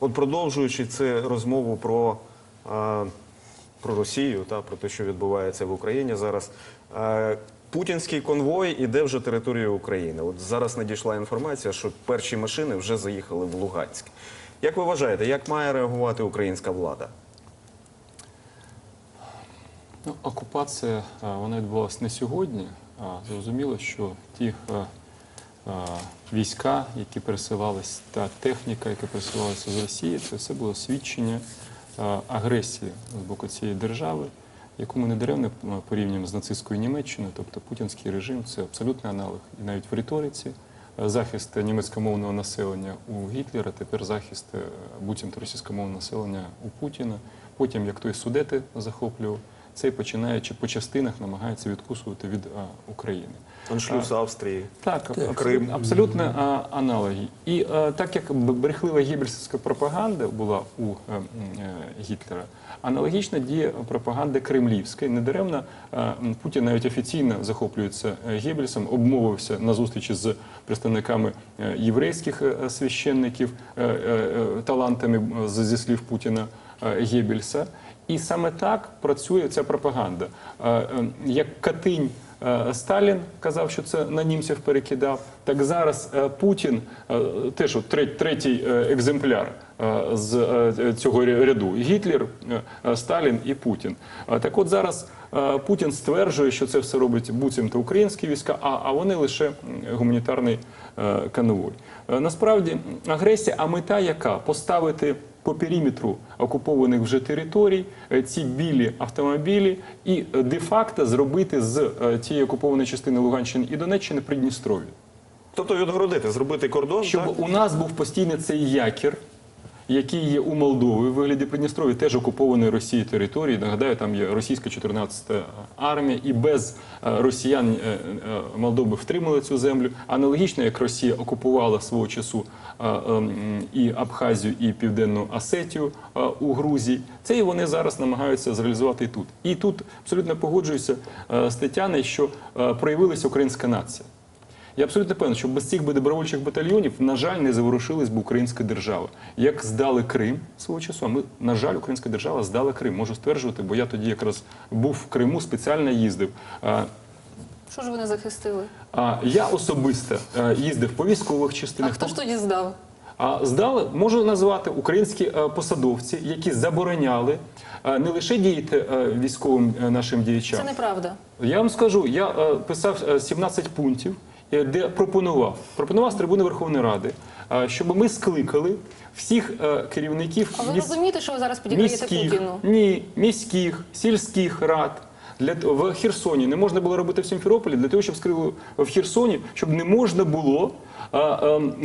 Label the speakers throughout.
Speaker 1: От продовжуючи це розмову про, е, про Росію та про те, що відбувається в Україні зараз. Е, Путінський конвой іде вже територією України. От зараз надійшла інформація, що перші машини вже заїхали в Луганськ. Як ви вважаєте, як має реагувати українська влада?
Speaker 2: Ну, окупація е, вона відбулася не сьогодні. Зрозуміло, що ті війська, які пересилались, та техніка, яка пересилалася з Росії, це все було свідчення агресії з боку цієї держави, яку ми не даремно е, порівнюємо з нацистською Німеччиною. Тобто путінський режим це абсолютний аналог і навіть в риториці. Е, Захист німецькомовного населення у Гітлера, тепер захист е, буцімто російськомовного населення у Путіна. Потім, як той судети захоплював, цей починаючи по частинах намагається відкусувати від а, України.
Speaker 1: Аншлюз Австрії.
Speaker 2: Так, аб-
Speaker 1: Крим.
Speaker 2: абсолютно а, аналогі. І а, так як брехлива гібельська пропаганда була у е, м, е, Гітлера, аналогічна діє пропаганда кремлівська. І Недаремно а, Путін навіть офіційно захоплюється е, Геббельсом, обмовився на зустрічі з представниками е, єврейських е, священників е, е, е, талантами зі слів Путіна е, Геббельса. І саме так працює ця пропаганда. Е, е, Як Катинь е, Сталін казав, що це на німців перекидав, так зараз е, Путін, теж третій екземпляр з цього ряду. Гітлер, Сталін і Путін. Так от зараз Путін стверджує, що це все робить буцімто українські війська, а, вони лише гуманітарний конвой. Е, Насправді агресія, а мета яка? Поставити по периметру окупованих вже територій е, ці білі автомобілі і е, де-факто зробити з е, тієї окупованої частини Луганщини і Донеччини Придністров'я.
Speaker 1: Тобто відгородити, зробити кордон.
Speaker 2: Щоб
Speaker 1: так?
Speaker 2: у нас був постійно цей якір, який є у Молдові в вигляді Придністров'я, теж окупованої Росією території. Нагадаю, там є російська 14-та армія, і без росіян Молдови втримали цю землю. Аналогічно, як Росія окупувала свого часу і Абхазію, і Південну Осетію е, у Грузії. Це і вони зараз намагаються зреалізувати тут. І тут абсолютно погоджуюся е, з Тетяною, що е, проявилася українська нація. Я абсолютно певний, що без цих би добровольчих батальйонів, на жаль, не заворушилась би українська держава. Як здали Крим свого часу, а ми, на жаль, українська держава здала Крим. Можу стверджувати, бо я тоді якраз був в Криму, спеціально їздив. А,
Speaker 3: Що ж ви не захистили?
Speaker 2: а я особисто е, їздив по військових
Speaker 3: А
Speaker 2: частинах.
Speaker 3: хто ж тоді здав?
Speaker 2: А здали, можу назвати українські е, посадовці, які забороняли е, не лише діяти е, військовим е, нашим діячам.
Speaker 3: Це неправда.
Speaker 2: Я вам скажу, я е, писав е, 17 пунктів, е, де пропонував, пропонував з трибуни Верховної Ради, е, щоб ми скликали всіх е, керівників
Speaker 3: А ви
Speaker 2: міс-
Speaker 3: розумієте, що ви зараз підіграєте
Speaker 2: міських,
Speaker 3: Путіну?
Speaker 2: ні, міських, сільських рад. Для в Херсоні не можна було робити в Сімферополі для того, щоб скрили в Херсоні, щоб не можна було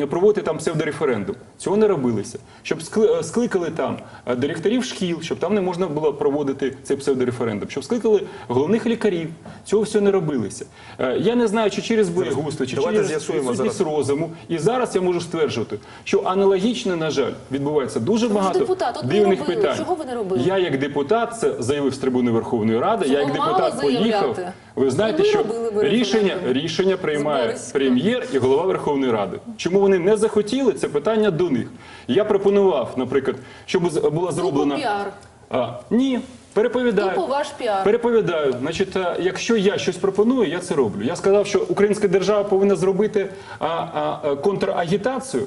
Speaker 2: проводити там псевдореферендум. Цього не робилося. Щоб е, скликали там е, директорів шкіл, щоб там не можна було проводити цей псевдореферендум, щоб скликали головних лікарів. Цього все не робилося. Е, Я не знаю, чи через боєгусто, чи
Speaker 1: давайте
Speaker 2: через відсутність розуму. І зараз я можу стверджувати, що аналогічно, на жаль, відбувається дуже багато
Speaker 3: депутат, от
Speaker 2: дивних
Speaker 3: робили.
Speaker 2: питань.
Speaker 3: Чого ви не робили?
Speaker 2: Я як депутат це заявив з трибуни Верховної Ради. я як депутат поїхав. Ви знаєте,
Speaker 3: Ви
Speaker 2: що
Speaker 3: робили би
Speaker 2: рішення,
Speaker 3: референдум.
Speaker 2: рішення приймає
Speaker 3: Збориська.
Speaker 2: прем'єр і голова Верховної Ради. Чому вони не захотіли? Це питання до них. Я пропонував, наприклад, щоб з- була зроблена
Speaker 3: піар.
Speaker 2: а, ні. Переповідаю.
Speaker 3: Тупо ваш піар.
Speaker 2: Переповідаю. Значить, е, якщо я щось пропоную, я це роблю. Я сказав, що українська держава повинна зробити а, а, а, контрагітацію.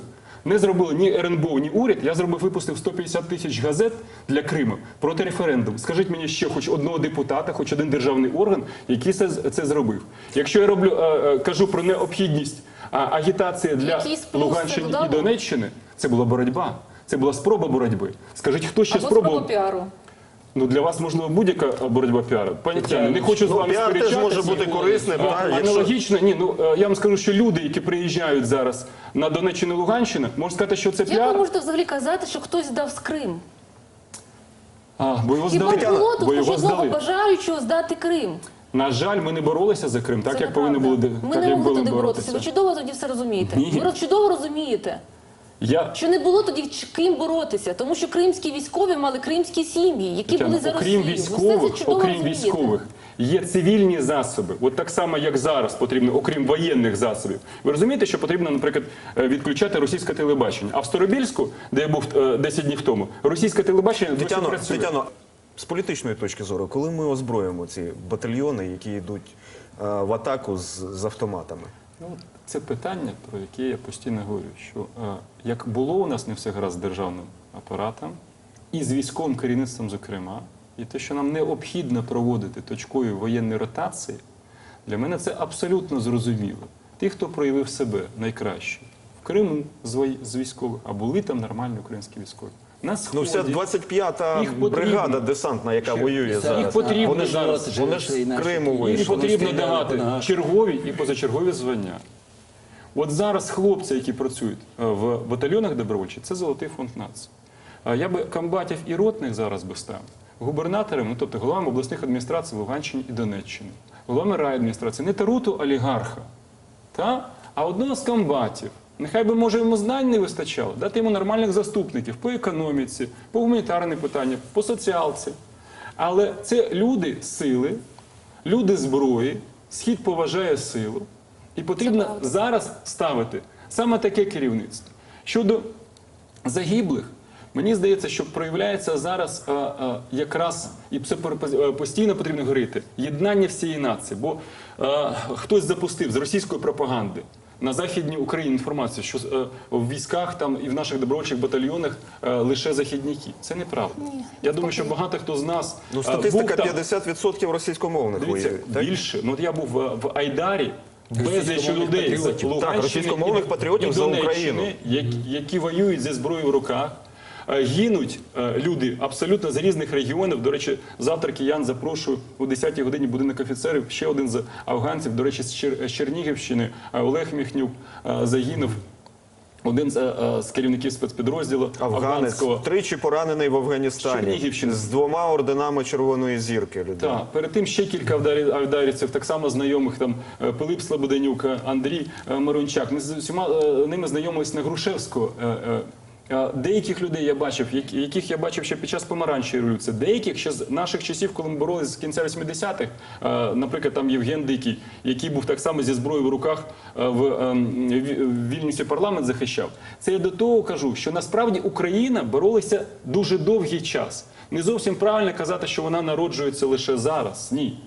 Speaker 2: Не зробили ні РНБО, ні уряд. Я зробив, випустив 150 тисяч газет для Криму проти референдуму. Скажіть мені ще хоч одного депутата, хоч один державний орган, який це, це зробив. Якщо я роблю, е, е, кажу про необхідність агітації для Луганщини і? Донеччини, це була боротьба. Це була спроба боротьби. Скажіть, хто ще
Speaker 3: Або
Speaker 2: спробував?
Speaker 3: спроба піару.
Speaker 2: Ну для вас можливо будь-яка боротьба піару. Пані Тетяно, не хочу з
Speaker 1: Ну,
Speaker 2: вами
Speaker 1: піар теж
Speaker 2: сперечатися.
Speaker 1: може бути корисним,
Speaker 2: А,
Speaker 1: так, якщо-
Speaker 2: Аналогічно, ні, ну е, я вам скажу, що люди, які приїжджають зараз на Донеччину Луганщину, можна сказати, що це
Speaker 3: Як ви можете взагалі казати, що хтось здав з Крим?
Speaker 2: А, бо його
Speaker 3: Хіба
Speaker 2: здали.
Speaker 3: було
Speaker 2: Бо
Speaker 3: тут
Speaker 2: його здали.
Speaker 3: бажаючого здати Крим?
Speaker 2: На жаль, ми не боролися за Крим, так
Speaker 3: Це
Speaker 2: як повинні були де-
Speaker 3: Ми
Speaker 2: так
Speaker 3: не
Speaker 2: як
Speaker 3: могли
Speaker 2: були
Speaker 3: туди боротися.
Speaker 2: боротися.
Speaker 3: Ви чудово тоді все розумієте.
Speaker 2: Ні.
Speaker 3: Ви чудово розумієте.
Speaker 2: Я
Speaker 3: Що не було тоді ким боротися, тому що кримські військові мали кримські сім'ї, які
Speaker 2: Тетяно,
Speaker 3: були за
Speaker 2: окрім
Speaker 3: Росію.
Speaker 2: військових,
Speaker 3: Ви все це чудово
Speaker 2: окрім
Speaker 3: розумієте.
Speaker 2: військових, є цивільні засоби. От так само, як зараз потрібно, окрім воєнних засобів. Ви розумієте, що потрібно, наприклад, е, відключати російське телебачення. А в Старобільську, де я був е, 10 днів тому, російське телебачення досі
Speaker 1: Тетяно,
Speaker 2: працює.
Speaker 1: Тетяно, з політичної точки зору, коли ми озброїмо ці батальйони, які йдуть е, в атаку з, з автоматами?
Speaker 2: Ну, це питання, про яке я постійно говорю, що е, як було у нас не все гаразд з державним апаратом, і з військовим керівництвом, зокрема, і те, що нам необхідно проводити точкові воєнні ротації, для мене це абсолютно зрозуміло. Ті, хто проявив себе найкраще в Криму з військових, а були там нормальні українські військові. На
Speaker 1: Ну, вся 25-та
Speaker 2: Їх потрібно.
Speaker 1: бригада десантна, яка
Speaker 2: Ще-
Speaker 1: воює
Speaker 2: їх
Speaker 1: зараз.
Speaker 2: потрібно
Speaker 1: вони ж,
Speaker 2: зараз.
Speaker 1: вони ж з Криму
Speaker 2: їм
Speaker 1: вийшли.
Speaker 2: потрібно
Speaker 4: стріляли
Speaker 2: давати
Speaker 4: ногах.
Speaker 2: чергові і позачергові звання. От зараз хлопці, які працюють е, в батальйонах добровольчих, це золотий фонд нації. Я би комбатів і ротних зараз би ставив губернаторами, ну, тобто головами обласних адміністрацій Луганщини і Донеччини, головами райадміністрації, не таруту олігарха, та? а одного з комбатів. Нехай би, може, йому знань не вистачало, дати йому нормальних заступників по економіці, по гуманітарним питанням, по соціалці. Але це люди сили, люди зброї, схід поважає силу. І потрібно зараз ставити саме таке керівництво. Щодо загиблих, мені здається, що проявляється зараз а, а, якраз і це постійно потрібно говорити єднання всієї нації. Бо а, хтось запустив з російської пропаганди. На західній Україні інформацію, що е, в військах там і в наших добровольчих батальйонах е, лише західніки. Це неправда. Я думаю, що багато хто з нас
Speaker 1: Ну,
Speaker 2: е,
Speaker 1: статистика
Speaker 2: був там,
Speaker 1: 50% російськомовних
Speaker 2: Дивіться,
Speaker 1: воюють.
Speaker 2: Більше. Ну от я був в Айдарі. Безліч людей з
Speaker 4: патріотів.
Speaker 2: Луганщини
Speaker 1: Так, російськомовних патріотів
Speaker 2: і
Speaker 1: за Україну.
Speaker 2: Які, які воюють зі зброєю в руках. Е, Гинуть е, люди абсолютно з різних регіонів. До речі, завтра киян запрошую о 10-й годині будинок офіцерів. Ще один з афганців, до речі, з Чер- Чернігівщини, е, Олег Міхнюк загинув. Один з, з керівників спецпідрозділу
Speaker 1: Афганець тричі поранений в Афганістані з двома орденами Червоної зірки. людина.
Speaker 2: Так, перед тим ще кілька авдарі- авдарівців, так само знайомих там Пилип Слободенюк, Андрій Марончак. Ми з усіма ними знайомились на Грушевського. Деяких людей я бачив, яких я бачив ще під час помаранчої революції, деяких ще з наших часів, коли ми боролися з кінця 80-х, е, наприклад, там Євген Дикий, який був так само зі зброєю в руках е, в ем, Вільнюсі парламент захищав. Це я до того кажу, що насправді Україна боролася дуже довгий час. Не зовсім правильно казати, що вона народжується лише зараз. Ні.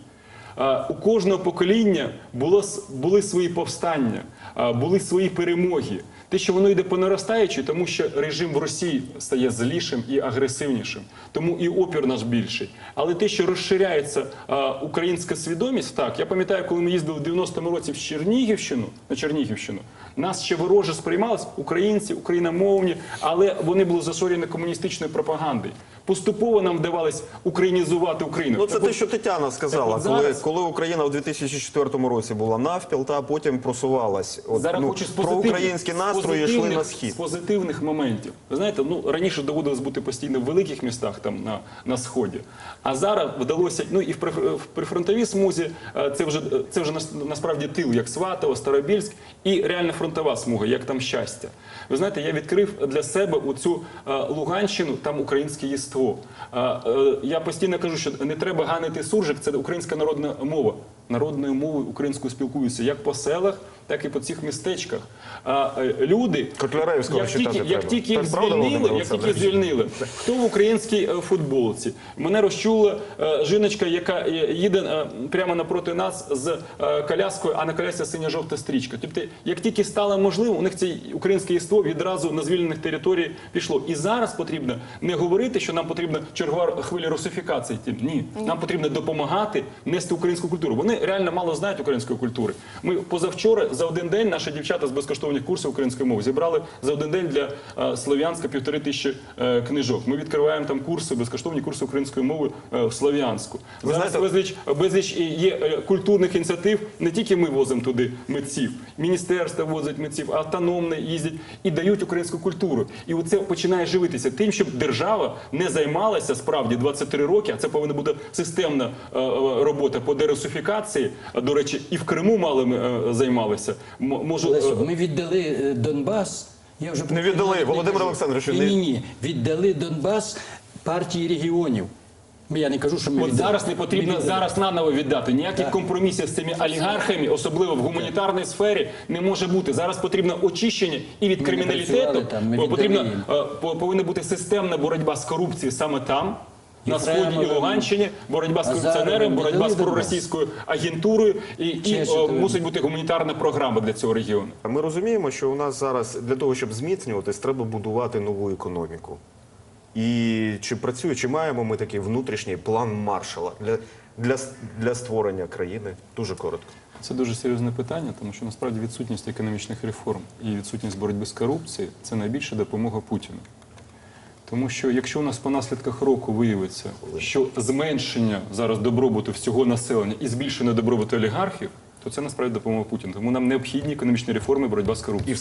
Speaker 2: У кожного покоління було, були свої повстання, були свої перемоги. Те, що воно йде по наростаючій, тому що режим в Росії стає злішим і агресивнішим, тому і опір наш більший. Але те, що розширяється а, українська свідомість, так я пам'ятаю, коли ми їздили в 90-му році в Чернігівщину на Чернігівщину, нас ще вороже сприймались українці, україномовні, але вони були засорені комуністичною пропагандою. Поступово нам вдавалось українізувати Україну.
Speaker 1: Ну, це
Speaker 2: Так
Speaker 1: те, що Тетяна сказала,
Speaker 2: от
Speaker 1: коли,
Speaker 2: зараз-
Speaker 1: коли Україна в 2004 році була навпіл, та потім просувалась. От,
Speaker 2: Зараз
Speaker 1: ну,
Speaker 2: хочу
Speaker 1: про українські настрої йшли на
Speaker 2: З позитивних моментів. Ви знаєте, ну раніше доводилось бути постійно в великих містах там на, на сході. А зараз вдалося, ну і в, в прифронтовій смузі е, це вже це вже насправді тил, як Сватово, Старобільськ, і реальна фронтова смуга, як там щастя. Ви знаєте, я відкрив для себе оцю цю Луганщину, там українське єство. Е, е, я постійно кажу, що не треба ганити суржик, це українська народна мова. Народною мовою українською спілкуюся як по селах, так і по цих містечках. А е, люди, як тільки, як тільки їх звільнили, як тільки звільнили, хто в українській е, футболці? Мене розчула е, жіночка, яка їде прямо напроти нас з коляскою, а на колясці синя-жовта стрічка. Тобто, як тільки стало можливо, у них це українське єство відразу на звільнених територій пішло. І зараз потрібно не говорити, що нам потрібна чергова хвиля русифікації. Ні, нам потрібно допомагати нести українську культуру. Вони реально мало знають української культури. Ми позавчора за один день наші дівчата з безкоштовних курсів української мови зібрали за один день для е, Слов'янська півтори тисячі е, книжок. Ми відкриваємо там курси, безкоштовні курси української мови е, в Слов'янську. Зараз
Speaker 1: знаєте-
Speaker 2: безліч, безліч і є е, культурних ініціатив. Не тільки ми возимо туди митців, міністерство возить митців, автономне їздять і дають українську культуру. І оце починає живитися тим, щоб держава не займалася справді 23 роки, а це повинна бути системна е, е, робота по дерусифікації. До речі, і в Криму мало ми е, займалися. М- Можу, е,
Speaker 4: ми віддали е, Донбас Я вже
Speaker 1: Не віддали, Володимир
Speaker 4: кажу.
Speaker 1: Олександровичу,
Speaker 4: Ні, ні, ні. Віддали Донбас партії регіонів. Я не кажу, що ми
Speaker 2: От зараз не потрібно
Speaker 4: Ми
Speaker 2: зараз наново віддати. Ніяких компромісів з цими олігархами, особливо в гуманітарній сфері, не може бути. Зараз потрібно очищення і від
Speaker 4: Ми
Speaker 2: криміналітету.
Speaker 4: там, ми
Speaker 2: потрібно
Speaker 4: віддали
Speaker 2: е, по- повинна бути системна боротьба з корупцією саме там. На сході і Луганщині боротьба з
Speaker 4: Азаровим
Speaker 2: корупціонером, боротьба з проросійською агентурою і, і
Speaker 4: Чечетовим.
Speaker 2: мусить бути гуманітарна програма для цього регіону.
Speaker 1: Ми розуміємо, що у нас зараз для того, щоб зміцнюватись, треба будувати нову економіку. І чи працює, чи маємо ми такий внутрішній план маршала для, для, для створення країни? Дуже коротко.
Speaker 2: Це дуже серйозне питання, тому що насправді відсутність економічних реформ і відсутність боротьби з корупцією це найбільша допомога Путіну. Тому що якщо у нас по наслідках року виявиться, що зменшення зараз добробуту всього населення і збільшення добробуту олігархів, то це насправді допомога Путіну. Тому нам необхідні економічні реформи, боротьба з корупцією.